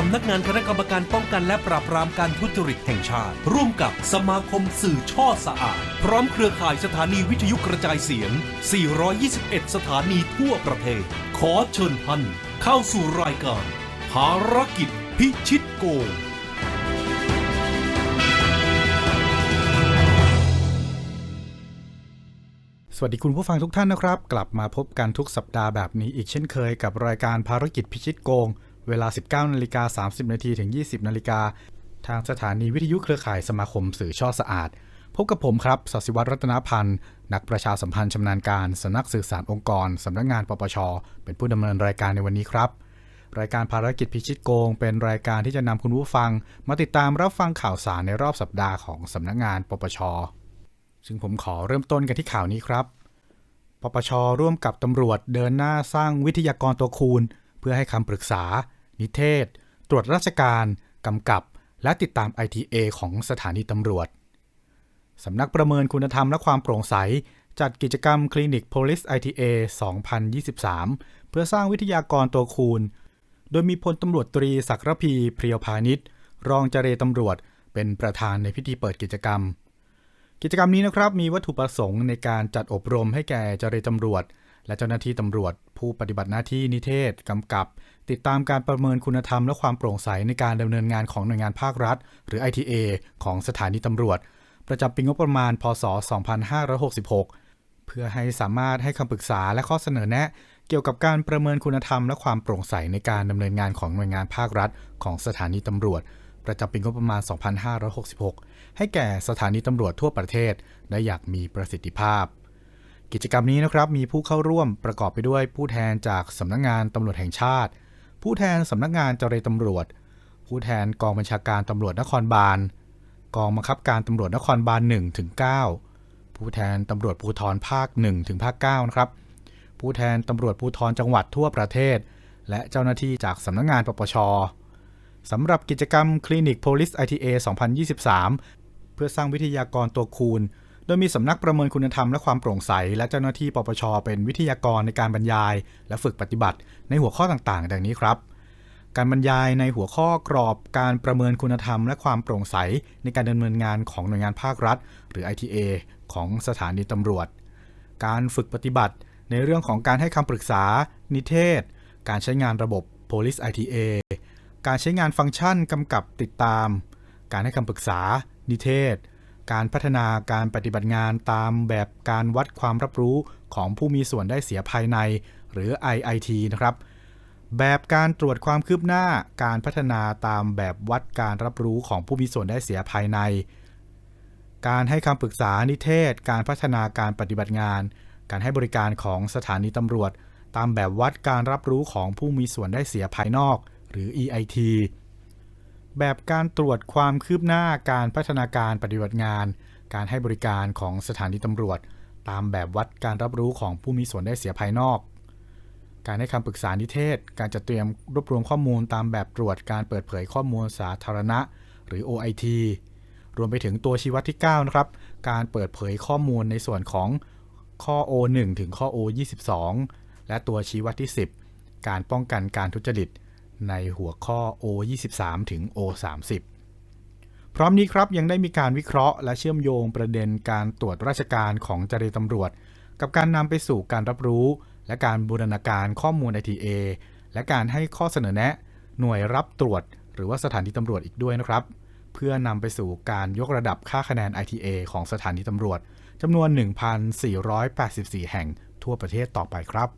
สำนักงานคณะกรรมการป้องกันและปราบปรามการทุจริตแห่งชาติ ร่วมกับสมาคมสื่อช่อสะอาด พร้อมเครือข่ายสถานีวิทยุกระจายเสียง 421 สถานีทั่วประเทศ ขอเชิญท่านเข้าสู่รายการภารกิจพิชิตโกงสวัสดีคุณผู้ฟังทุกท่านนะครับ กลับมาพบกันทุกสัปดาห์แบบนี้อีกเช่นเคยกับรายการภารกิจพิชิตโกง เวลา 19นาฬิกา30นาทีถึง 20นาฬิกาทางสถานีวิทยุเครือข่ายสมาคมสื่อช่อสะอาด พบกับผมครับสศิวัตรรัตนพันธ์ นักประชาสัมพันธ์ชำนาญการสำนักสื่อสารองค์กรสำนักงานปปช เป็นผู้ดำเนินรายการในวันนี้ครับ รายการภารกิจพิชิตโกง เป็นรายการที่จะนำคุณผู้ฟัง มาติดตามรับฟังข่าวสารในรอบสัปดาห์ของสำนักงานปปช ซึ่งผมขอเริ่มต้นกันที่ข่าวนี้ครับ ปปช ร่วมกับตำรวจเดินหน้าสร้างวิทยากรตัวคูณ เพื่อให้คำปรึกษา นิเทศ ตรวจราชการ กำกับ และติดตาม ITA ของสถานีตำรวจ สำนักประเมินคุณธรรมและความโปร่งใส จัดกิจกรรมคลินิก Police ITA 2023 เพื่อสร้างวิทยากรตัวคูณ โดยมีพลตำรวจตรีศักรพีเพียวพาณิชย์รองเจรตำรวจ เป็นประธานในพิธีเปิดกิจกรรม กิจกรรมนี้นะครับมีวัตถุประสงค์ในการจัดอบรมให้แก่เจรตำรวจ และเจ้าหน้าที่ตำรวจ ผู้ปฏิบัติหน้าที่นิเทศกำกับ ติดตามการประเมินคุณธรรมและความโปร่งใสในการดำเนินงานของหน่วยงานภาครัฐ หรือ ITA ของสถานีตำรวจ ประจำปีงบประมาณ พศ 2566 เพื่อให้สามารถให้คำปรึกษาและข้อเสนอแนะ เกี่ยวกับการประเมินคุณธรรมและความโปร่งใสในการดำเนินงานของหน่วยงานภาครัฐ ของสถานีตำรวจประจำปีงบประมาณ 2566 ให้แก่สถานีตำรวจทั่วประเทศ ได้อย่างมีประสิทธิภาพ กิจกรรมนี้นะครับมีผู้เข้าร่วมประกอบไปด้วยผู้แทนจากสำนักงงานตำรวจแห่งชาติ ผู้แทนสำนักงานเจรตำรวจ ผู้แทนกองบัญชาการตำรวจนครบาล กองบังคับการตำรวจนครบาล1ถึง9ผู้แทนตำรวจภูธรภาค1ถึงภาค9นะครับ ผู้แทนตำรวจภูธรจังหวัดทั่วประเทศ และเจ้าหน้าที่จากสำนักงานปปชสำหรับกิจกรรมคลินิก Police ITA 2023 เพื่อสร้างวิทยากรตัวคูณ โดยมีสำนักประเมินคุณธรรมและความโปร่งใส และเจ้าหน้าที่ปปช เป็นวิทยากรในการบรรยาย และฝึกปฏิบัติในหัวข้อต่างๆ ดังนี้ครับ การบรรยายในหัวข้อกรอบการประเมินคุณธรรม และความโปร่งใส ในการดำเนินงานของหน่วยงานภาครัฐ หรือ ITA ของสถานีตำรวจ การฝึกปฏิบัติ ในเรื่องของการให้คำปรึกษา นิเทศ การใช้งานระบบ Police ITA การใช้งานฟังก์ชันกำกับติดตาม การให้คำปรึกษา นิเทศ การพัฒนาการปฏิบัติงานตามแบบการวัดความรับรู้ของผู้มีส่วนได้เสียภายใน หรือ IIT นะครับ แบบการตรวจความคืบหน้าการพัฒนาตามแบบวัดการรับรู้ของผู้มีส่วนได้เสียภายใน การให้คำปรึกษานิเทศ การพัฒนาการปฏิบัติงาน การให้บริการของสถานีตำรวจ ตามแบบวัดการรับรู้ของผู้มีส่วนได้เสียภายนอก หรือ EIT แบบการตรวจความคืบหน้าการพัฒนาการปฏิบัติงาน การให้บริการของสถานีตำรวจ ตามแบบวัดการรับรู้ของผู้มีส่วนได้เสียภายนอก การให้คำปรึกษานิเทศ การจัดเตรียมรวบรวมข้อมูลตามแบบตรวจการเปิดเผยข้อมูลสาธารณะ หรือ OIT รวมไปถึงตัวชี้วัดที่ 9 นะครับ การเปิดเผยข้อมูลในส่วนของข้อ O1 ถึงข้อ O22 และตัวชี้วัดที่ 10 การป้องกันการทุจริต ในหัวข้อ O23 ถึง O30 พร้อมนี้ครับยังได้มีการวิเคราะห์และเชื่อมโยงประเด็นการตรวจราชการของเจรตำรวจ กับการนำไปสู่การรับรู้ และการบูรณาการข้อมูล ITA และการให้ข้อเสนอแนะ หน่วยรับตรวจ หรือว่าสถานีตำรวจอีกด้วยนะครับ เพื่อนำไปสู่การยกระดับค่าคะแนน ITA ของสถานีตำรวจจำนวน 1,484 แห่งทั่วประเทศต่อไปครับ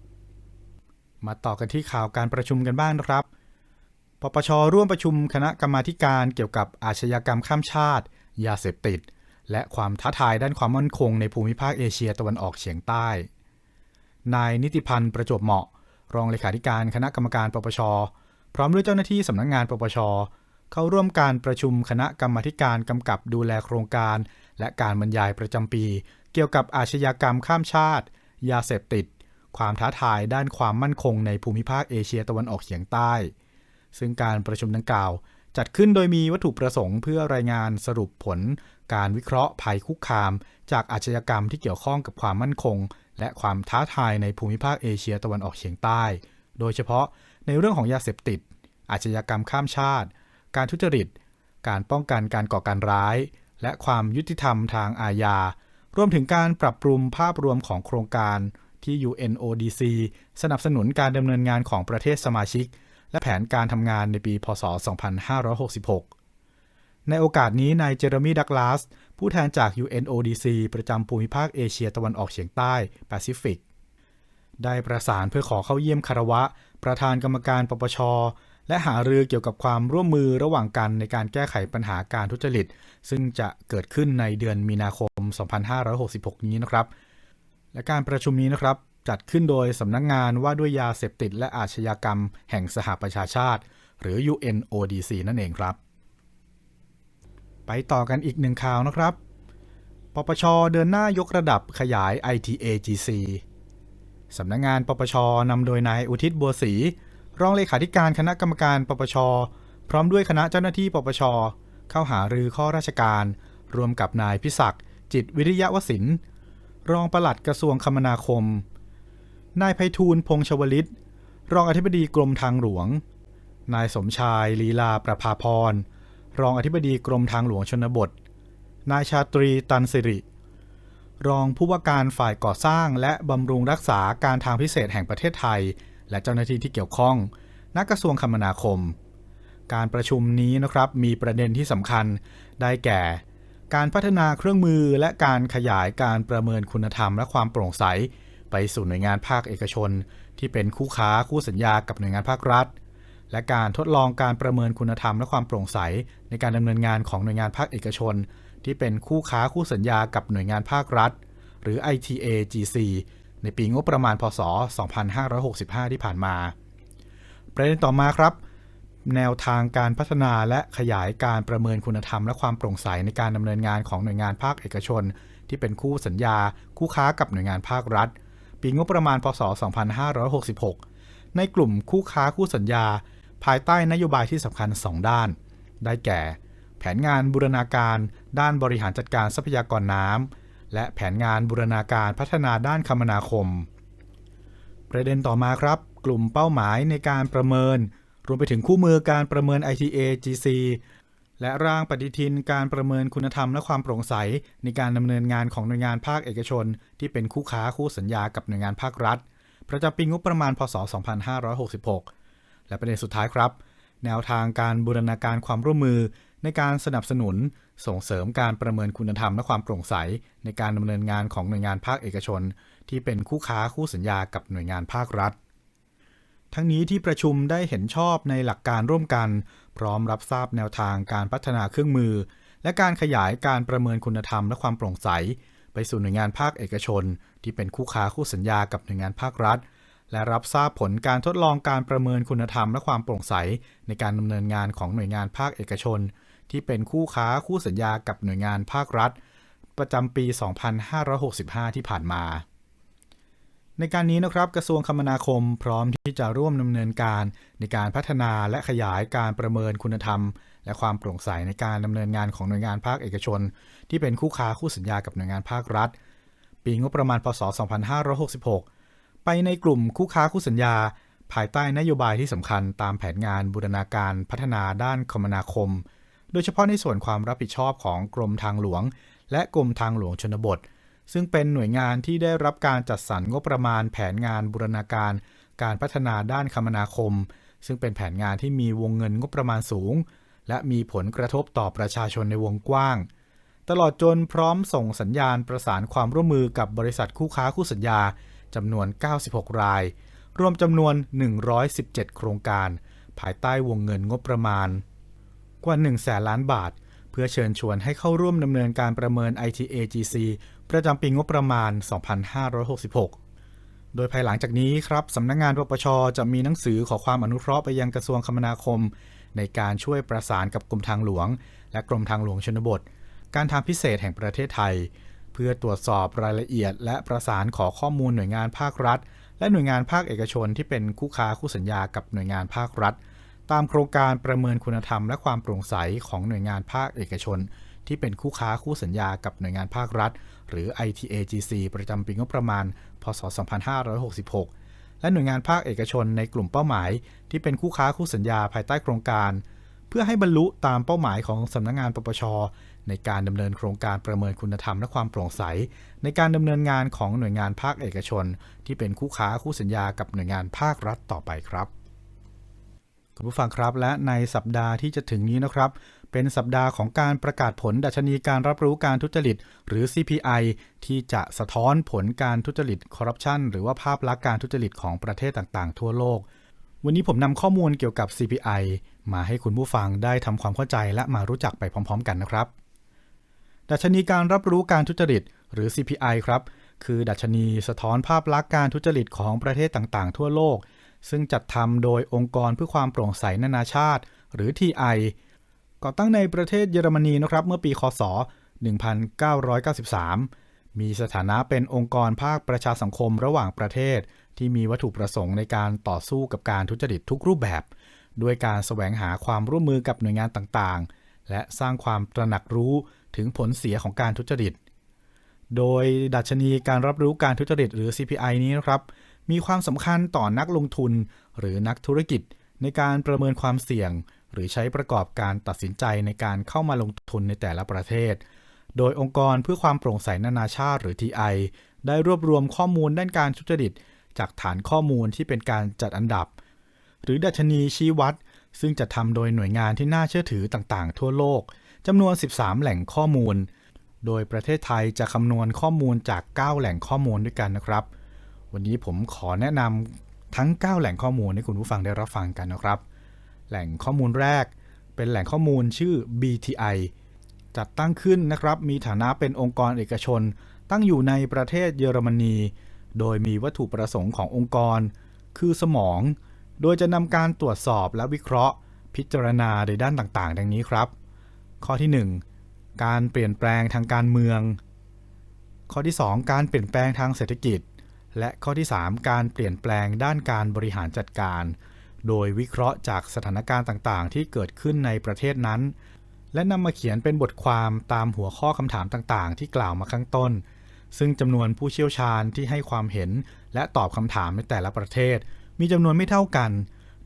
มาต่อกันที่ข่าวการประชุมกันบ้างนะครับ ปปชร่วมประชุมคณะกรรมาการเกี่ยวกับอาชญากรรมข้ามชาติ ยาเสพติด และความท้าทายด้านความมั่นคงในภูมิภาคเอเชียตะวันออกเฉียงใต้ นายนิติพันธ์ประจวบเหมาะ รองเลขาธิการคณะกรรมการปปช พร้อมด้วยเจ้าหน้าที่สำนักงงานปปช เข้าร่วมการประชุมคณะกรรมาการกำกับดูแลโครงการ และการบรรยายประจำปี เกี่ยวกับอาชญากรรมข้ามชาติ ยาเสพติด ความท้าทายด้านความมั่นคงในภูมิภาคเอเชียตะวันออกเฉียงใต้ ซึ่งการประชุมดังกล่าว จัดขึ้นโดยมีวัตถุประสงค์เพื่อรายงานสรุปผล การวิเคราะห์ภัยคุกคาม จากอาชญากรรมที่เกี่ยวข้องกับความมั่นคง และความท้าทายในภูมิภาคเอเชียตะวันออกเฉียงใต้ โดยเฉพาะในเรื่องของยาเสพติด อาชญากรรมข้ามชาติ การทุจริต การป้องกันการก่อการร้าย และความยุติธรรมทางอาญารวมถึงการปรับปรุงภาพรวมของโครงการที่ UNODC สนับสนุนการดำเนินงานของประเทศสมาชิก และแผนการทำงานในปี พศ 2566 ในโอกาสนี้นายเจอร์มีดักลาส ผู้แทนจาก UNODC ประจำภูมิภาคเอเชียตะวันออกเฉียงใต้แปซิฟิก ได้ประสานเพื่อขอเข้าเยี่ยมคารวะ ประธานกรรมการปปช และหารือเกี่ยวกับความร่วมมือระหว่างกันในการแก้ไขปัญหาการทุจริต ซึ่งจะเกิดขึ้นในเดือนมีนาคม 2566 นี้นะครับ และการประชุมนี้นะครับ จัดขึ้นโดยสำนักงงานว่าด้วยยาเสพติดและอาชญากรรม แห่งสหประชาชาติ หรือ UNODC นั่นเองครับ ไปต่อกันอีกหนึ่งข่าวนะครับ ปปชเดินหน้ายกระดับขยาย ITAGC สำนักงงานปปชนำโดยนายอุทิศบัวศรีรองเลขาธิการคณะกรรมการปปช พร้อมด้วยคณะเจ้าหน้าที่ปปช เข้าหารือข้อราชการ รวมกับนายพิศักดิ์จิตวิริยะวสินรองปลัดกระทรวงคมนาคม นายไพฑูรย์พงษ์ชวลิต รองอธิบดีกรมทางหลวง นายสมชายลีลาประภาพร รองอธิบดีกรมทางหลวงชนบท นายชาตรีตันสิริ รองผู้ว่าการฝ่ายก่อสร้างและบำรุงรักษาการทางพิเศษแห่งประเทศไทย และเจ้าหน้าที่ที่เกี่ยวข้อง นักกระทรวงคมนาคม การประชุมนี้นะครับมีประเด็นที่สำคัญได้แก่ การพัฒนาเครื่องมือและการขยายการประเมินคุณธรรมและความโปร่งใส ไปสู่หน่วยงานภาคเอกชน ที่เป็นคู่ค้าคู่สัญญากับหน่วยงานภาครัฐ และการทดลองการประเมินคุณธรรมและความโปร่งใส ในการดำเนินงานของหน่วยงานภาคเอกชน ที่เป็นคู่ค้าคู่สัญญากับหน่วยงานภาครัฐ หรือ ITA-GC ในปีงบประมาณพศ 2565 ที่ผ่านมา ประเด็นต่อมาครับ แนวทางการพัฒนาและขยายการประเมินคุณธรรม และความโปร่งใสในการดำเนินงานของหน่วยงานภาคเอกชน ที่เป็นคู่สัญญา คู่ค้ากับหน่วยงานภาครัฐ ปีงบประมาณพศ 2566 ในกลุ่มคู่ค้าคู่สัญญา ภายใต้นโยบายที่สำคัญ 2 ด้าน ได้แก่ แผนงานบูรณาการ ด้านบริหารจัดการทรัพยากรน้ำและแผนงานบูรณาการพัฒนาด้านคมนาคม ประเด็นต่อมาครับ กลุ่มเป้าหมายในการประเมิน รวมไปถึงคู่มือการประเมิน ITA GC และร่างปฏิทินการประเมินคุณธรรมและความโปร่งใส ในการดำเนินงานของหน่วยงานภาคเอกชน ที่เป็นคู่ค้าคู่สัญญากับหน่วยงานภาครัฐ ประจำปีงบประมาณพศ 2566 และประเด็นสุดท้ายครับ แนวทางการบูรณาการความร่วมมือ ในการสนับสนุน ส่งเสริมการประเมินคุณธรรมและความโปร่งใส ในการดำเนินงานของหน่วยงานภาคเอกชน ที่เป็นคู่ค้าคู่สัญญากับหน่วยงานภาครัฐทั้งนี้ที่ประชุมได้เห็นชอบในหลักการร่วมกัน พร้อมรับทราบแนวทางการพัฒนาเครื่องมือ และการขยายการประเมินคุณธรรมและความโปร่งใส ไปสู่หน่วยงานภาคเอกชน ที่เป็นคู่ค้าคู่สัญญากับหน่วยงานภาครัฐ และรับทราบผลการทดลองการประเมินคุณธรรมและความโปร่งใส ในการดำเนินงานของหน่วยงานภาคเอกชน ที่เป็นคู่ค้าคู่สัญญากับหน่วยงานภาครัฐ ประจำปี 2565 ที่ผ่านมา ในการนี้นะครับกระทรวงคมนาคมพร้อมที่จะร่วมดำเนินการในการพัฒนาและขยายการประเมินคุณธรรม และความโปร่งใสในการดำเนินงานของหน่วยงานภาคเอกชน ที่เป็นคู่ค้าคู่สัญญากับหน่วยงานภาครัฐ ปีงบประมาณพศ 2566 ไปในกลุ่มคู่ค้าคู่สัญญา ภายใต้นโยบายที่สำคัญตามแผนงานบูรณาการพัฒนาด้านคมนาคม โดยเฉพาะในส่วนความรับผิดชอบของกรมทางหลวง และกรมทางหลวงชนบท ซึ่งเป็นหน่วยงานที่ได้รับการจัดสรรงบประมาณแผนงานบูรณาการ การพัฒนาด้านคมนาคม ซึ่งเป็นแผนงานที่มีวงเงินงบประมาณสูง และมีผลกระทบต่อประชาชนในวงกว้าง ตลอดจนพร้อมส่งสัญญาณประสานความร่วมมือกับบริษัทคู่ค้าคู่สัญญาจำนวน 96 ราย รวมจำนวน 117 โครงการ ภายใต้วงเงินงบประมาณ กว่า1แสนล้านบาท เพื่อเชิญชวนให้เข้าร่วมดำเนินการประเมิน ITA-GC ประจำปีงบประมาณ 2566 โดยภายหลังจากนี้ครับสำนักงงานปปชจะมีหนังสือขอความอนุเคราะห์ไปยังกระทรวงคมนาคม ในการช่วยประสานกับกรมทางหลวง และกรมทางหลวงชนบท การทางพิเศษแห่งประเทศไทย เพื่อตรวจสอบรายละเอียด และประสานขอข้อมูลหน่วยงานภาครัฐ และหน่วยงานภาคเอกชนที่เป็นคู่ค้าคู่สัญญากับหน่วยงานภาครัฐ ตามโครงการประเมินคุณธรรม และความโปร่งใสของหน่วยงานภาคเอกชน ที่เป็นคู่ค้าคู่สัญญากับหน่วยงานภาครัฐ หรือ ITA-GC ประจำปีงบประมาณ พศ 2566 และหน่วยงานภาคเอกชนในกลุ่มเป้าหมาย ที่เป็นคู่ค้าคู่สัญญาภายใต้โครงการ เพื่อให้บรรลุตามเป้าหมายของสำนักงงานปปช ในการดำเนินโครงการประเมินคุณธรรมและความโปร่งใส ในการดำเนินงานของหน่วยงานภาคเอกชน ที่เป็นคู่ค้าคู่สัญญากับหน่วยงานภาครัฐต่อไปครับคุณผู้ฟังครับและในสัปดาห์ที่จะถึงนี้นะครับ เป็นสัปดาห์ของการประกาศผลดัชนีการรับรู้การทุจริต หรือ CPI ที่จะสะท้อนผลการทุจริตคอร์รัปชันหรือว่าภาพลักษณ์การทุจริตของประเทศต่างๆ ทั่วโลก วันนี้ผมนำข้อมูลเกี่ยวกับ CPI มาให้คุณผู้ฟังได้ทำความเข้าใจและมารู้จักไปพร้อม ๆ กันนะครับ ดัชนีการรับรู้การทุจริต หรือ CPI ครับ คือดัชนีสะท้อนภาพลักษณ์การทุจริตของประเทศต่างๆ ทั่วโลก ซึ่งจัดทำโดยองค์กรเพื่อความโปร่งใสนานาชาติ หรือ TI ก่อตั้งในประเทศเยอรมนีนะครับเมื่อปีคศ 1993 มีสถานะเป็นองค์กรภาคประชาสังคมระหว่างประเทศ ที่มีวัตถุประสงค์ในการต่อสู้กับการทุจริตทุกรูปแบบ ด้วยการแสวงหาความร่วมมือกับหน่วยงานต่างๆ และสร้างความตระหนักรู้ถึงผลเสียของการทุจริต โดยดัชนีการรับรู้การทุจริตหรือ CPI นี้นะครับมีความสำคัญต่อนักลงทุนหรือนักธุรกิจในการประเมินความเสี่ยง หรือใช้ประกอบการตัดสินใจในการเข้ามาลงทุนในแต่ละประเทศ โดยองค์กรเพื่อความโปร่งใสนานาชาติหรือ TI ได้รวบรวมข้อมูลด้านการทุจริต จากฐานข้อมูลที่เป็นการจัดอันดับ หรือดัชนีชี้วัด ซึ่งจะทำโดยหน่วยงานที่น่าเชื่อถือต่างๆ ทั่วโลกจำนวน 13 แหล่งข้อมูล โดยประเทศไทยจะคำนวณข้อมูลจาก 9 แหล่งข้อมูลด้วยกันนะครับ วันนี้ผมขอแนะนำทั้ง 9 แหล่งข้อมูลให้คุณผู้ฟังได้รับฟังกันนะครับ แหล่งข้อมูลแรก เป็นแหล่งข้อมูลชื่อ BTI จัดตั้งขึ้นนะครับ มีฐานะเป็นองค์กรเอกชน ตั้งอยู่ในประเทศเยอรมนี โดยมีวัตถุประสงค์ขององค์กร คือสมอง โดยจะนำการตรวจสอบและวิเคราะห์ พิจารณาในด้านต่างๆ ดังนี้ครับ ข้อที่ 1 การเปลี่ยนแปลงทางการเมือง ข้อที่ 2 การเปลี่ยนแปลงทางเศรษฐกิจ และข้อที่ 3 การเปลี่ยนแปลงด้านการบริหารจัดการ โดยวิเคราะห์จากสถานการณ์ต่างๆ ที่เกิดขึ้นในประเทศนั้น และนำมาเขียนเป็นบทความตามหัวข้อคำถามต่างๆ ที่กล่าวมาข้างต้น ซึ่งจำนวนผู้เชี่ยวชาญที่ให้ความเห็น และตอบคำถามในแต่ละประเทศ มีจำนวนไม่เท่ากัน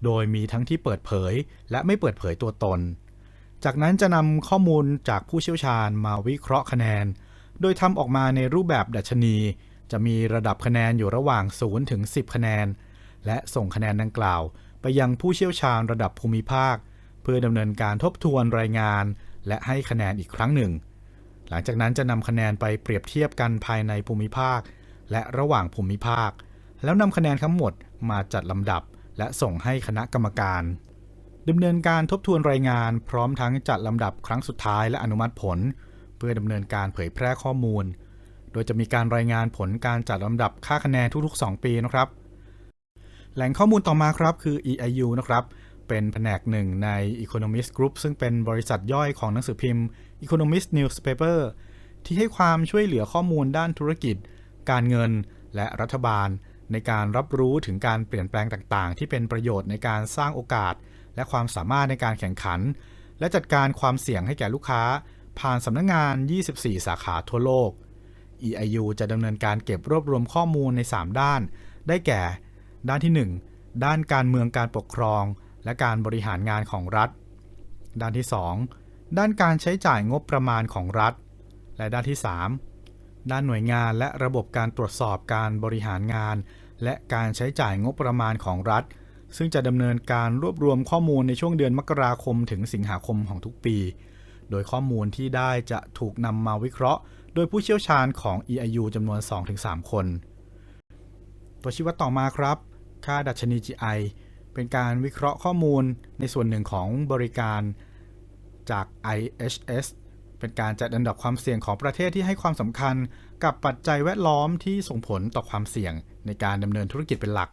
โดยมีทั้งที่เปิดเผย และไม่เปิดเผยตัวตน จากนั้นจะนำข้อมูลจากผู้เชี่ยวชาญมาวิเคราะห์คะแนน โดยทำออกมาในรูปแบบดัชนี จะมีระดับคะแนนอยู่ระหว่าง0ถึง10 คะแนน และส่งคะแนนดังกล่าว ไปยังผู้เชี่ยวชาญระดับภูมิภาค เพื่อดำเนินการทบทวนรายงาน และให้คะแนนอีกครั้งหนึ่ง หลังจากนั้นจะนำคะแนนไปเปรียบเทียบกันภายในภูมิภาค และระหว่างภูมิภาค แล้วนำคะแนนทั้งหมดมาจัดลำดับ และส่งให้คณะกรรมการดำเนินการทบทวนรายงาน พร้อมทั้งจัดลำดับครั้งสุดท้ายและอนุมัติผล เพื่อดำเนินการเผยแพร่ข้อมูล โดยจะมีการรายงานผลการจัดลำดับค่าคะแนนทุกๆ 2 ปีนะครับ แหล่งข้อมูลต่อมาครับคือ EIU นะครับเป็นแผนกหนึ่งใน Economist Group ซึ่งเป็นบริษัทย่อยของหนังสือพิมพ์ Economist Newspaper ที่ให้ความช่วยเหลือข้อมูลด้านธุรกิจ การเงิน และรัฐบาล ในการรับรู้ถึงการเปลี่ยนแปลงต่างๆ ที่เป็นประโยชน์ในการสร้างโอกาส และความสามารถในการแข่งขัน และจัดการความเสี่ยงให้แก่ลูกค้า ผ่านสำนักงงาน 24 สาขาทั่วโลก EIU จะดำเนินการเก็บรวบรวมข้อมูลใน 3 ด้าน ได้แก่ ด้านที่ 1 ด้านการเมืองการปกครอง และการบริหารงานของรัฐ ด้านที่ 2 ด้านการใช้จ่ายงบประมาณของรัฐ และด้านที่ 3 ด้านหน่วยงานและระบบการตรวจสอบการบริหารงาน และการใช้จ่ายงบประมาณของรัฐ ซึ่งจะดำเนินการรวบรวมข้อมูลในช่วงเดือนมกราคมถึงสิงหาคมของทุกปี โดยข้อมูลที่ได้จะถูกนำมาวิเคราะห์ โดยผู้เชี่ยวชาญของ EIU จำนวน 2-3 คนตัวชี้วัดต่อมาครับ ค่าดัชนี GI เป็นการวิเคราะห์ข้อมูลในส่วนหนึ่งของบริการจาก IHS เป็นการจัดอันดับความเสี่ยงของประเทศที่ให้ความสำคัญกับปัจจัยแวดล้อมที่ส่งผลต่อความเสี่ยงในการดำเนินธุรกิจเป็นหลัก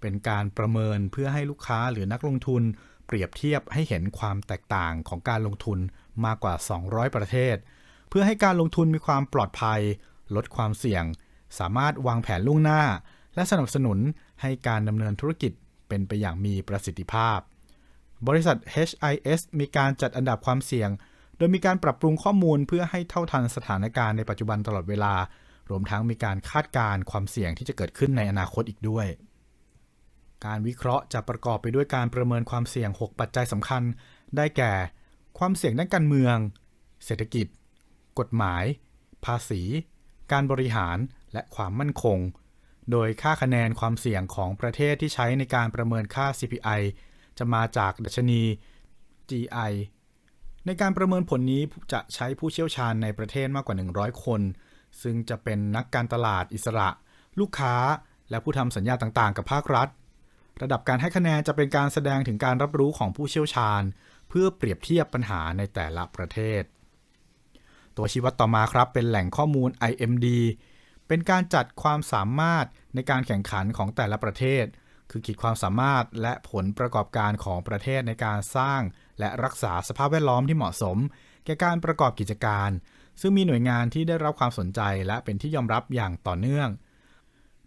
เป็นการประเมินเพื่อให้ลูกค้าหรือนักลงทุน เปรียบเทียบให้เห็นความแตกต่างของการลงทุนมากกว่า 200 ประเทศ เพื่อให้การลงทุนมีความปลอดภัย ลดความเสี่ยง สามารถวางแผนล่วงหน้า และสนับสนุน ให้การดำเนินธุรกิจเป็นไปอย่างมีประสิทธิภาพ บริษัท HIS มีการจัดอันดับความเสี่ยง โดยมีการปรับปรุงข้อมูลเพื่อให้เท่าทันสถานการณ์ในปัจจุบันตลอดเวลา รวมทั้งมีการคาดการณ์ความเสี่ยงที่จะเกิดขึ้นในอนาคตอีกด้วย การวิเคราะห์จะประกอบไปด้วยการประเมินความเสี่ยง 6 ปัจจัยสำคัญ ได้แก่ ความเสี่ยงด้านการเมือง เศรษฐกิจ กฎหมาย ภาษี การบริหาร และความมั่นคง โดยค่าคะแนนความเสี่ยงของประเทศที่ใช้ในการประเมินค่า CPI จะมาจากดัชนี GI ในการประเมินผลนี้จะใช้ผู้เชี่ยวชาญในประเทศมากกว่า 100 คน ซึ่งจะเป็นนักการตลาดอิสระ ลูกค้า และผู้ทำสัญญาต่างๆ กับภาครัฐ ระดับการให้คะแนนจะเป็นการแสดงถึงการรับรู้ของผู้เชี่ยวชาญ เพื่อเปรียบเทียบปัญหาในแต่ละประเทศ ตัวชี้วัดต่อมาครับเป็นแหล่งข้อมูล IMD เป็นการจัดความสามารถ ในการแข่งขันของแต่ละประเทศ คือขีดความสามารถและผลประกอบการของประเทศในการสร้าง และรักษาสภาพแวดล้อมที่เหมาะสม แก่การประกอบกิจการ ซึ่งมีหน่วยงานที่ได้รับความสนใจและเป็นที่ยอมรับอย่างต่อเนื่อง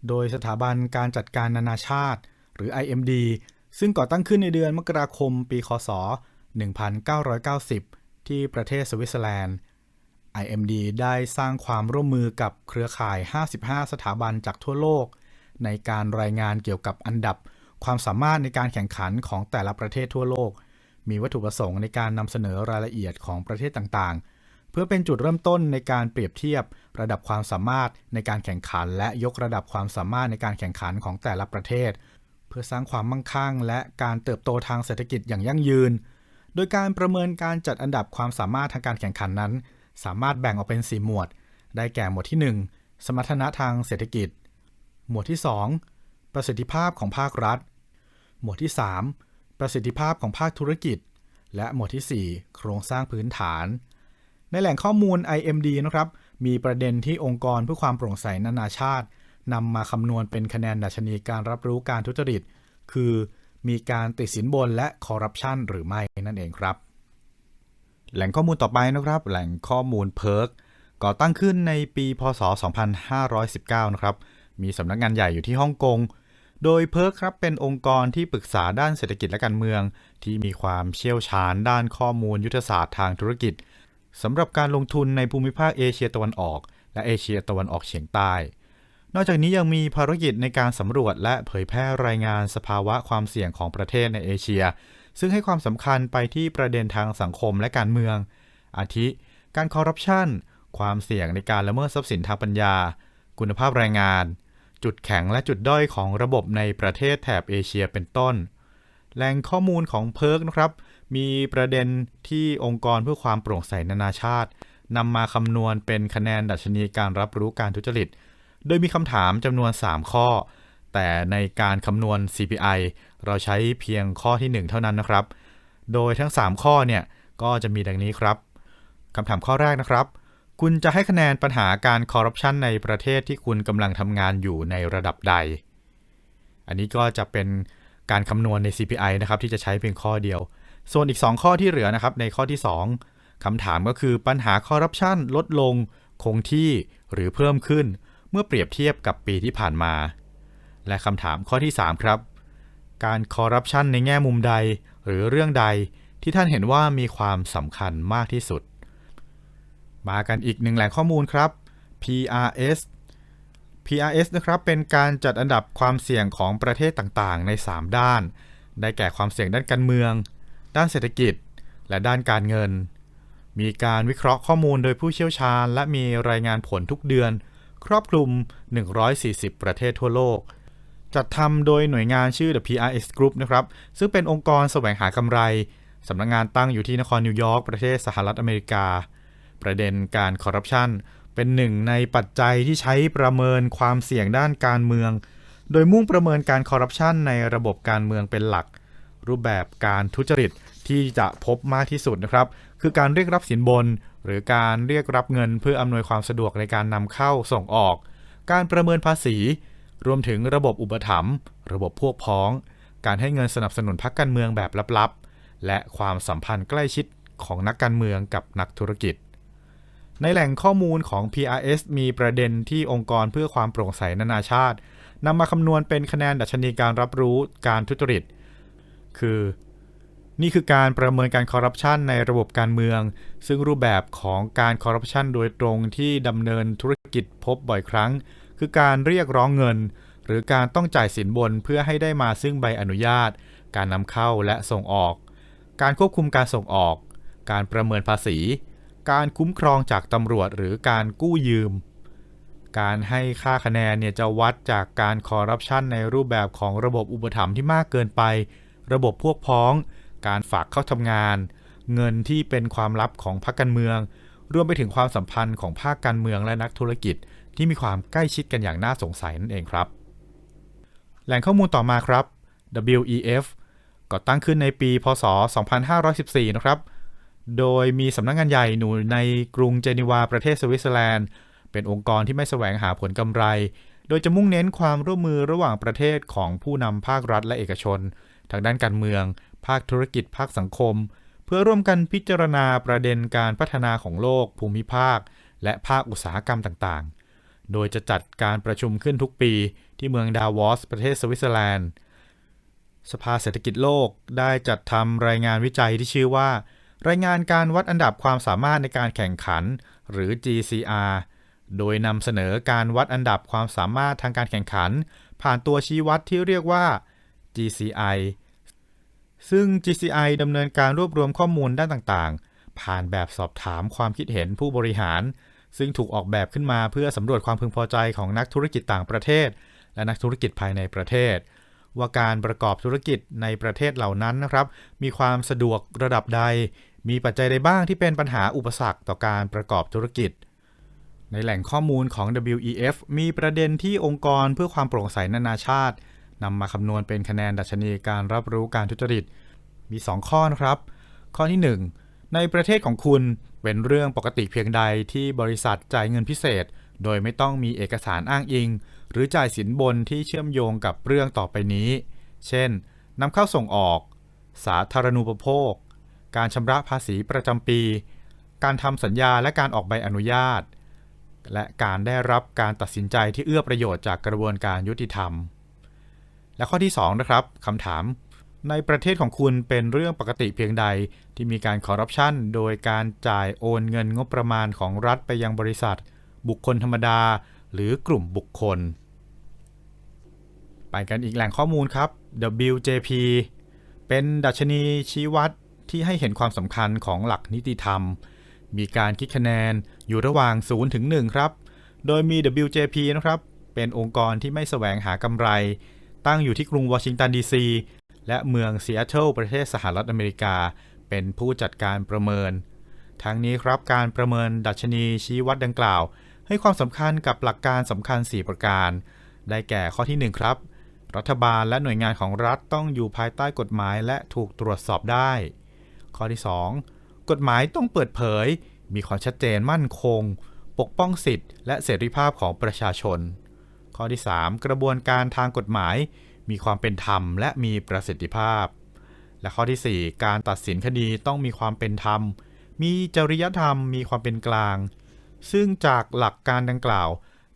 โดยสถาบันการจัดการนานาชาติ หรือ IMD ซึ่งก่อตั้งขึ้นในเดือนมกราคมปี คศ 1990 ที่ประเทศสวิตเซอร์แลนด์ IMD ได้สร้างความร่วมมือกับเครือข่าย 55 สถาบันจากทั่วโลก ในการรายงานเกี่ยวกับอันดับ ความสามารถในการแข่งขันของแต่ละประเทศทั่วโลก มีวัตถุประสงค์ในการนำเสนอรายละเอียดของประเทศต่างๆ เพื่อเป็นจุดเริ่มต้นในการเปรียบเทียบระดับความสามารถในการแข่งขัน และยกระดับความสามารถในการแข่งขันของแต่ละประเทศ เพื่อสร้างความมั่งคั่ง และการเติบโตทางเศรษฐกิจอย่างยั่งยืน โดยการประเมินการจัดอันดับความสามารถทางการแข่งขันนั้น สามารถแบ่งออกเป็น 4 หมวด ได้แก่หมวดที่ 1 สมรรถนะทางเศรษฐกิจ หมวดที่ 2 ประสิทธิภาพของภาครัฐ หมวดที่ 3 ประสิทธิภาพของภาคธุรกิจ และหมวดที่ 4 โครงสร้างพื้นฐาน ในแหล่งข้อมูล IMD นะครับ มีประเด็นที่องค์กรเพื่อความโปร่งใสนานาชาตินำมาคำนวณเป็นคะแนนดัชนีการรับรู้การทุจริต คือมีการติดสินบนและคอร์รัปชันหรือไม่นั่นเองครับ แหล่งข้อมูลต่อไปนะครับ แหล่งข้อมูลเพิร์กก่อตั้งขึ้นในปีพศ 2519 นะครับ มีสำนักงานใหญ่อยู่ที่ฮ่องกง โดยเพิร์กครับเป็นองค์กรที่ปรึกษาด้านเศรษฐกิจและการเมือง ที่มีความเชี่ยวชาญด้านข้อมูลยุทธศาสตร์ทางธุรกิจสำหรับการลงทุนในภูมิภาคเอเชียตะวันออก และเอเชียตะวันออกเฉียงใต้ นอกจากนี้ยังมีภารกิจในการสำรวจและเผยแพร่รายงานสภาวะความเสี่ยงของประเทศในเอเชีย ซึ่งให้ความสำคัญไปที่ประเด็นทางสังคมและการเมือง อาทิ การคอร์รัปชันความเสี่ยงในการละเมิดทรัพย์สินทางปัญญา คุณภาพแรงงาน จุดแข็งและจุดด้อยของระบบในประเทศแถบเอเชียเป็นต้น แหล่งข้อมูลของเพิร์กนะครับ มีประเด็นที่องค์กรเพื่อความโปร่งใสนานาชาตินำมาคำนวณเป็นคะแนนดัชนีการรับรู้การทุจริต โดยมีคำถามจำนวน 3 ข้อ แต่ในการคำนวณ CPI เราใช้เพียงข้อที่ 1 เท่านั้นนะครับ โดยทั้ง 3 ข้อเนี่ยก็จะมีดังนี้ครับคำถามข้อแรกนะครับ คุณจะให้คะแนนปัญหาการคอร์รัปชันในประเทศที่คุณกำลังทำงานอยู่ในระดับใด อันนี้ก็จะเป็นการคำนวณใน CPI นะครับที่จะใช้เพียงข้อเดียว ส่วนอีก 2 ข้อที่เหลือนะครับในข้อที่ 2คำถามก็คือปัญหาคอร์รัปชันลดลง คงที่หรือเพิ่มขึ้น เมื่อเปรียบเทียบกับปีที่ผ่านมา และคำถามข้อที่ 3 ครับ การคอร์รัปชันในแง่มุมใด หรือเรื่องใดที่ท่านเห็นว่ามีความสำคัญมากที่สุด มากันอีกหนึ่งแหล่งข้อมูลครับ PRS PRS นะครับเป็นการจัดอันดับความเสี่ยงของประเทศต่างๆ ใน 3 ด้าน ได้แก่ความเสี่ยงด้านการเมือง ด้านเศรษฐกิจ และด้านการเงิน มีการวิเคราะห์ข้อมูลโดยผู้เชี่ยวชาญ และมีรายงานผลทุกเดือน ครอบคลุม 140 ประเทศทั่วโลก จัดทำโดยหน่วยงานชื่อ The PRS Group นะครับซึ่งเป็นองค์กรแสวงหากำไรสำนักงงานตั้งอยู่ที่นครนิวยอร์กประเทศสหรัฐอเมริกา ประเด็นการคอร์รัปชันเป็นหนึ่งในปัจจัยที่ใช้ประเมินความเสี่ยงด้านการเมือง โดยมุ่งประเมินการคอร์รัปชันในระบบการเมืองเป็นหลัก รูปแบบการทุจริตที่จะพบมากที่สุดนะครับ คือการเรียกรับสินบน หรือการเรียกรับเงินเพื่ออำนวยความสะดวกในการนำเข้าส่งออก การประเมินภาษี รวมถึงระบบอุปถัมภ์ระบบพวกพ้อง การให้เงินสนับสนุนพรรคการเมืองแบบลับๆ และความสัมพันธ์ใกล้ชิดของนักการเมืองกับนักธุรกิจ ในแหล่งข้อมูลของ PRS มีประเด็นที่องค์กรเพื่อความโปร่งใสนานาชาตินำมาคำนวณเป็นคะแนนดัชนีการรับรู้การทุจริต คือ นี่คือการประเมินการคอร์รัปชันในระบบการเมือง ซึ่งรูปแบบของการคอร์รัปชันโดยตรงที่ดำเนินธุรกิจพบบ่อยครั้ง คือการเรียกร้องเงิน หรือการต้องจ่ายสินบนเพื่อให้ได้มาซึ่งใบอนุญาต การนำเข้าและส่งออก การควบคุมการส่งออก การประเมินภาษี การคุ้มครองจากตำรวจหรือการกู้ยืม การให้ค่าคะแนนเนี่ยจะวัดจากการคอร์รัปชันในรูปแบบของระบบอุปถัมภ์ที่มากเกินไป ระบบพวกพ้อง การฝากเข้าทำงาน เงินที่เป็นความลับของพรรคการเมืองรวมไปถึงความสัมพันธ์ของภาคการเมืองและนักธุรกิจ ที่มีความใกล้ชิดกันอย่างน่าสงสัยนั่นเองครับ แหล่งข้อมูลต่อมาครับ WEF ก่อตั้งขึ้นในปี พศ 2514 นะครับ โดยมีสำนักงานใหญ่หนูในกรุงเจนีวาประเทศสวิตเซอร์แลนด์ เป็นองค์กรที่ไม่แสวงหาผลกำไร โดยจะมุ่งเน้นความร่วมมือระหว่างประเทศของผู้นำภาครัฐและเอกชน ทางด้านการเมือง ภาคธุรกิจ ภาคสังคม เพื่อร่วมกันพิจารณาประเด็นการพัฒนาของโลก ภูมิภาค และภาคอุตสาหกรรมต่างๆ โดยจะจัดการประชุมขึ้นทุกปีที่เมืองดาวอสประเทศสวิตเซอร์แลนด์ สภาเศรษฐกิจโลกได้จัดทำรายงานวิจัยที่ชื่อว่า รายงานการวัดอันดับความสามารถในการแข่งขัน หรือ GCR โดยนำเสนอการวัดอันดับความสามารถทางการแข่งขัน ผ่านตัวชี้วัดที่เรียกว่า GCI ซึ่ง GCI ดำเนินการรวบรวมข้อมูลด้านต่างๆ ผ่านแบบสอบถามความคิดเห็นผู้บริหาร ซึ่งถูกออกแบบขึ้นมาเพื่อสำรวจความพึงพอใจของนักธุรกิจต่างประเทศ และนักธุรกิจภายในประเทศ ว่าการประกอบธุรกิจในประเทศเหล่านั้นนะครับ มีความสะดวกระดับใด มีปัจจัยใดบ้างที่เป็นปัญหาอุปสรรคต่อการประกอบธุรกิจ ในแหล่งข้อมูลของ WEF มีประเด็นที่องค์กรเพื่อความโปร่งใสนานาชาตินำมาคำนวณเป็นคะแนนดัชนีการรับรู้การทุจริต มี 2 ข้อนะครับ ข้อที่ 1 ในประเทศของคุณ เป็นเรื่องปกติเพียงใดที่บริษัทจ่ายเงินพิเศษ โดยไม่ต้องมีเอกสารอ้างอิง หรือจ่ายสินบนที่เชื่อมโยงกับเรื่องต่อไปนี้ เช่นนำเข้าส่งออก สาธารณูปโภค การชำระภาษีประจำปี การทำสัญญาและการออกใบอนุญาต และการได้รับการตัดสินใจที่เอื้อประโยชน์จากกระบวนการยุติธรรม และข้อที่ 2 นะครับคำถาม ในประเทศของคุณเป็นเรื่องปกติเพียงใดที่มีการคอร์รัปชันโดยการจ่ายโอนเงินงบประมาณของรัฐไปยังบริษัท บุคคลธรรมดา หรือกลุ่มบุคคล ไปกันอีกแหล่งข้อมูลครับ WJP เป็นดัชนีชี้วัดที่ให้เห็นความสำคัญของหลักนิติธรรม มีการคิดคะแนนอยู่ระหว่าง 0 ถึง 1 ครับ โดยมี WJP นะครับ เป็นองค์กรที่ไม่แสวงหากำไร ตั้งอยู่ที่กรุงวอชิงตันดีซี และเมืองซีแอตเทิลประเทศสหรัฐอเมริกา เป็นผู้จัดการประเมิน ทั้งนี้ครับการประเมินดัชนีชี้วัดดังกล่าว ให้ความสำคัญกับหลักการสำคัญ 4 ประการ ได้แก่ข้อที่ 1 ครับ รัฐบาลและหน่วยงานของรัฐต้องอยู่ภายใต้กฎหมายและถูกตรวจสอบได้ ข้อที่ 2 กฎหมายต้องเปิดเผย มีความชัดเจนมั่นคง ปกป้องสิทธิและเสรีภาพของประชาชน ข้อที่ 3 กระบวนการทางกฎหมาย มีความเป็นธรรมและมีประสิทธิภาพ และข้อที่ 4 การตัดสินคดีต้องมีความเป็นธรรม มีจริยธรรม มีความเป็นกลาง ซึ่งจากหลักการดังกล่าว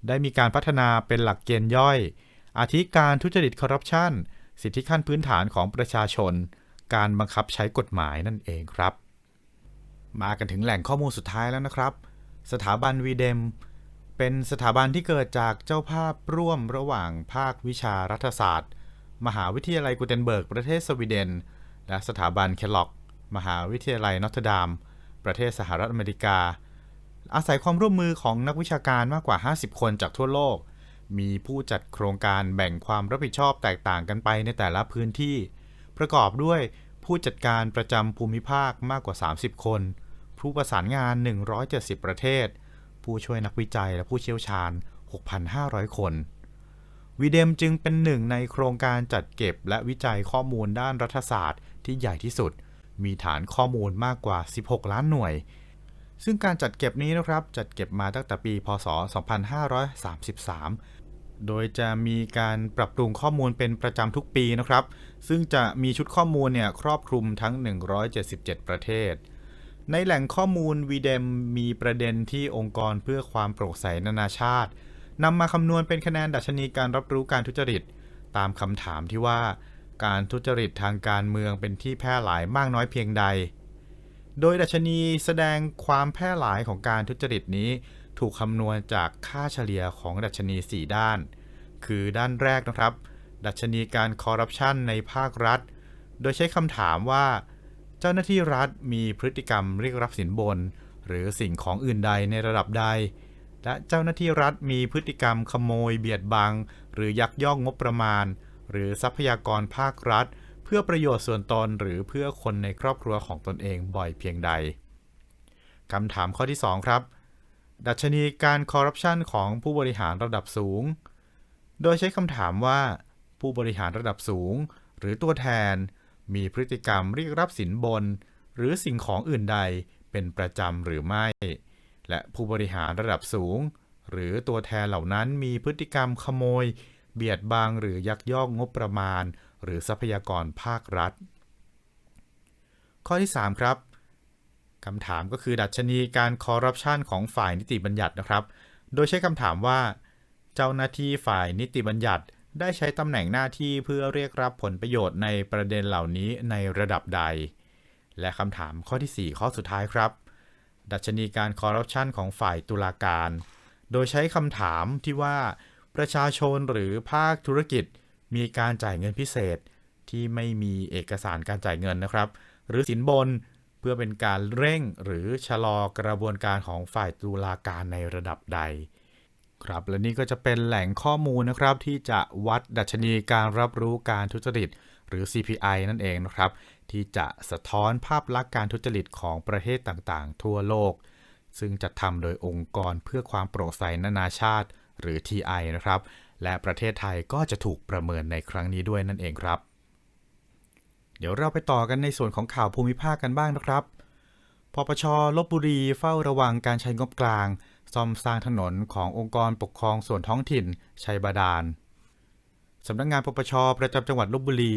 ได้มีการพัฒนาเป็นหลักเกณฑ์ย่อย อาทิการทุจริตคอร์รัปชันสิทธิขั้นพื้นฐานของประชาชน การบังคับใช้กฎหมายนั่นเองครับ มากันถึงแหล่งข้อมูลสุดท้ายแล้วนะครับ สถาบันวีเดมเป็นสถาบันที่เกิดจากเจ้าภาพร่วมระหว่างภาควิชารัฐศาสตร์ มหาวิทยาลัยกูเทนเบิร์ก ประเทศสวีเดน และสถาบันเคลล็อก มหาวิทยาลัยนอตเทดาม ประเทศสหรัฐอเมริกา อาศัยความร่วมมือของนักวิชาการมากกว่า 50 คนจากทั่วโลก มีผู้จัดโครงการแบ่งความรับผิดชอบแตกต่างกันไปในแต่ละพื้นที่ ประกอบด้วยผู้จัดการประจำภูมิภาคมากกว่า 30 คน ผู้ประสานงาน 170 ประเทศ ผู้ช่วยนักวิจัยและผู้เชี่ยวชาญ 6,500 คน วีเดมจึงเป็นหนึ่งในโครงการจัดเก็บและวิจัยข้อมูลด้านรัฐศาสตร์ที่ใหญ่ที่สุด มีฐานข้อมูลมากกว่า 16 ล้านหน่วย ซึ่งการจัดเก็บนี้นะครับ จัดเก็บมาตั้งแต่ปี พศ 2533 โดยจะมีการปรับปรุงข้อมูลเป็นประจำทุกปีนะครับ ซึ่งจะมีชุดข้อมูลเนี่ยครอบคลุมทั้ง 177 ประเทศ ในแหล่งข้อมูลวีเดมมีประเด็นที่องค์กรเพื่อความโปร่งใสนานาชาติ นำมาคำนวณเป็นคะแนนดัชนีการรับรู้การทุจริต ตามคำถามที่ว่า การทุจริตทางการเมืองเป็นที่แพร่หลายมากน้อยเพียงใด โดยดัชนีแสดงความแพร่หลายของการทุจริตนี้ ถูกคำนวณจากค่าเฉลี่ยของดัชนี 4 ด้าน คือด้านแรกนะครับ ดัชนีการคอร์รัปชันในภาครัฐ โดยใช้คำถามว่า เจ้าหน้าที่รัฐมีพฤติกรรมเรียกรับสินบน หรือสิ่งของอื่นใดในระดับใด และเจ้าหน้าที่รัฐมีพฤติกรรมขโมยเบียดบัง หรือยักยอกงบประมาณ หรือทรัพยากรภาครัฐ เพื่อประโยชน์ส่วนตนหรือเพื่อคนในครอบครัวของตนเองบ่อยเพียงใดคำถามข้อที่ 2 ครับ ดัชนีการคอร์รัปชันของผู้บริหารระดับสูง โดยใช้คำถามว่า ผู้บริหารระดับสูง หรือตัวแทน มีพฤติกรรมเรียกรับสินบน หรือสิ่งของอื่นใดเป็นประจำหรือไม่ และผู้บริหารระดับสูง หรือตัวแทนเหล่านั้นมีพฤติกรรมขโมย เบียดบังหรือยักยอกงบประมาณ หรือทรัพยากรภาครัฐ ข้อที่ 3 ครับคำถามก็คือดัชนีการคอร์รัปชันของฝ่ายนิติบัญญัตินะครับ โดยใช้คำถามว่า เจ้าหน้าที่ฝ่ายนิติบัญญัติได้ใช้ตำแหน่งหน้าที่เพื่อเรียกรับผลประโยชน์ในประเด็นเหล่านี้ในระดับใด และคำถามข้อทีสี่4 ข้อสุดท้ายครับ ดัชนีการคอร์รัปชันของฝ่ายตุลาการ โดยใช้คำถามที่ว่าประชาชนหรือภาคธุรกิจ มีการจ่ายเงินพิเศษ ที่ไม่มีเอกสารการจ่ายเงินนะครับ หรือสินบนเพื่อเป็นการเร่งหรือชะลอกระบวนการของฝ่ายตุลาการในระดับใด ครับและนี่ก็จะเป็นแหล่งข้อมูลนะครับที่จะวัดดัชนีการรับรู้การทุจริต หรือ CPI นั่นเองนะครับ ที่จะสะท้อนภาพลักษณ์การทุจริตของประเทศต่างๆ ทั่วโลก ซึ่งจัดทำโดยองค์กรเพื่อความโปร่งใสนานาชาติ หรือ TI นะครับ และประเทศไทยก็จะถูกประเมินในครั้งนี้ด้วยนั่นเองครับ เดี๋ยวเราไปต่อกันในส่วนของข่าวภูมิภาคกันบ้างนะครับปปชลบบุรีเฝ้าระวังการใช้งบกลาง ซ่อมสร้างถนนขององค์กรปกครองส่วนท้องถิ่นชัยบาดาลสำนักงานปปชประจำจังหวัดลบบุรี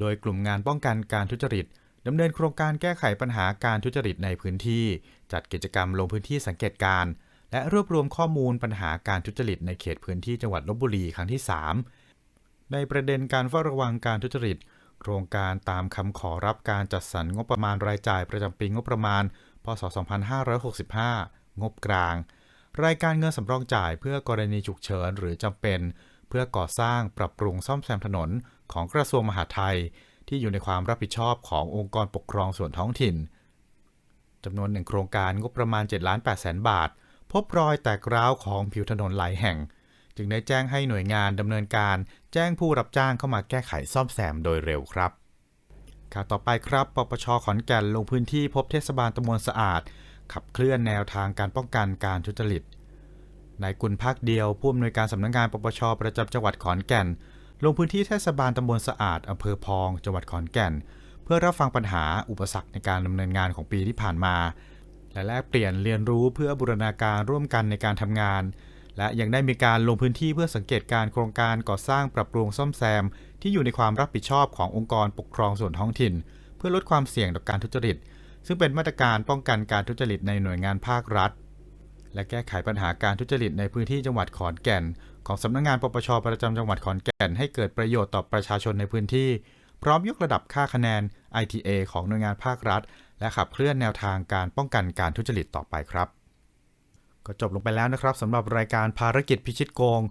โดยกลุ่มงานป้องกันการทุจริตดำเนินโครงการแก้ไขปัญหาการทุจริตในพื้นที่ จัดกิจกรรมลงพื้นที่สังเกตการณ์และรวบรวมข้อมูลปัญหาการทุจริตในเขตพื้นที่จังหวัดลบบุรีครั้งที่ 3 ในประเด็นการเฝ้าระวังการทุจริต โครงการตามคำขอรับการจัดสรรงบประมาณรายจ่ายประจำปีงบประมาณ พศ 2565 งบกลาง รายการเงินสำรองจ่ายเพื่อกรณีฉุกเฉินหรือจำเป็น พื่อก่อสร้างปรับปรุงซ่อมแซมถนนของกระทรวงมหาดไทย ที่อยู่ในความรับผิดชอบขององค์กรปกครองส่วนท้องถิ่นจำนวนหนึ่งโครงการงบประมาณ7ล้าน8แสนบาท พบรอยแตกร้าวของผิวถนนหลายแห่ง จึงได้แจ้งให้หน่วยงานดำเนินการแจ้งผู้รับจ้างเข้ามาแก้ไขซ่อมแซมโดยเร็วครับข่าวต่อไปครับ ปปชขอนแก่นลงพื้นที่พบเทศบาลตำบลสะอาด ขับเคลื่อนแนวทางการป้องกันการทุจริต นายกุลภาคเดียวผู้อำนวยการสำนักงานปปชประจำจังหวัดขอนแก่น ลงพื้นที่เทศบาลตำบลสะอาดอำเภอพอง จังหวัดขอนแก่น เพื่อรับฟังปัญหาอุปสรรคในการดำเนินงานของปีที่ผ่านมา และแลกเปลี่ยนเรียนรู้เพื่อบูรณาการร่วมกันในการทำงาน และยังได้มีการลงพื้นที่เพื่อสังเกตการโครงการก่อสร้างปรับปรุงซ่อมแซม ที่อยู่ในความรับผิดชอบขององค์กรปกครองส่วนท้องถิ่น เพื่อลดความเสี่ยงต่อการทุจริต ซึ่งเป็นมาตรการป้องกันการทุจริตในหน่วยงานภาครัฐ และแก้ไขปัญหาการทุจริตในพื้นที่จังหวัดขอนแก่น ของสำนักงานปปชประจำจังหวัดขอนแก่น ให้เกิดประโยชน์ต่อประชาชนในพื้นที่ พร้อมยกระดับค่าคะแนน ITA ของหน่วยงานภาครัฐ และขับเคลื่อนแนวทางการป้องกันการทุจริตต่อไปครับ ก็จบลงไปแล้วนะครับสำหรับรายการภารกิจพิชิตโกง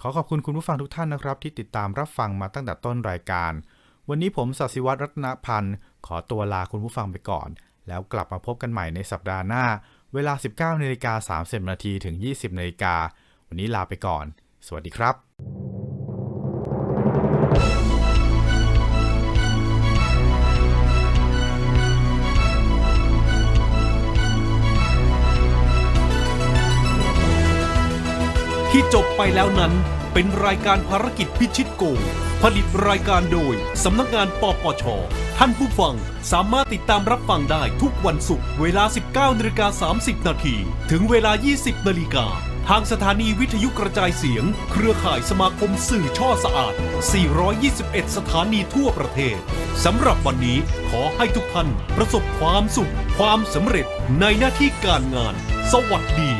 ขอขอบคุณคุณผู้ฟังทุกท่านนะครับ ที่ติดตามรับฟังมาตั้งแต่ต้นรายการ วันนี้ผมสัิวัตรรัตนพันธ์ขอตัวลาคุณผู้ฟังไปก่อน แล้วกลับมาพบกันใหม่ในสัปดาห์หน้า เวลา 19นาฬิกา30นาทีถึง 20นาฬิกาวันนี้ลาไปก่อน สวัสดีครับที่จบไปแล้วนั้นเป็นรายการภารกิจพิชิตโก ผลิตรายการโดย สำนักงานปปช ท่านผู้ฟังสามารถติดตามรับฟังได้ทุกวันศุกร์เวลา 19นาฬิกา30 นาที ถึงเวลา 20นาฬิกา ทางสถานีวิทยุกระจายเสียง เครือข่ายสมาคมสื่อช่อสะอาด 421 สถานีทั่วประเทศ สำหรับวันนี้ขอให้ทุกท่านประสบความสุข ความสำเร็จในหน้าที่การงาน สวัสดี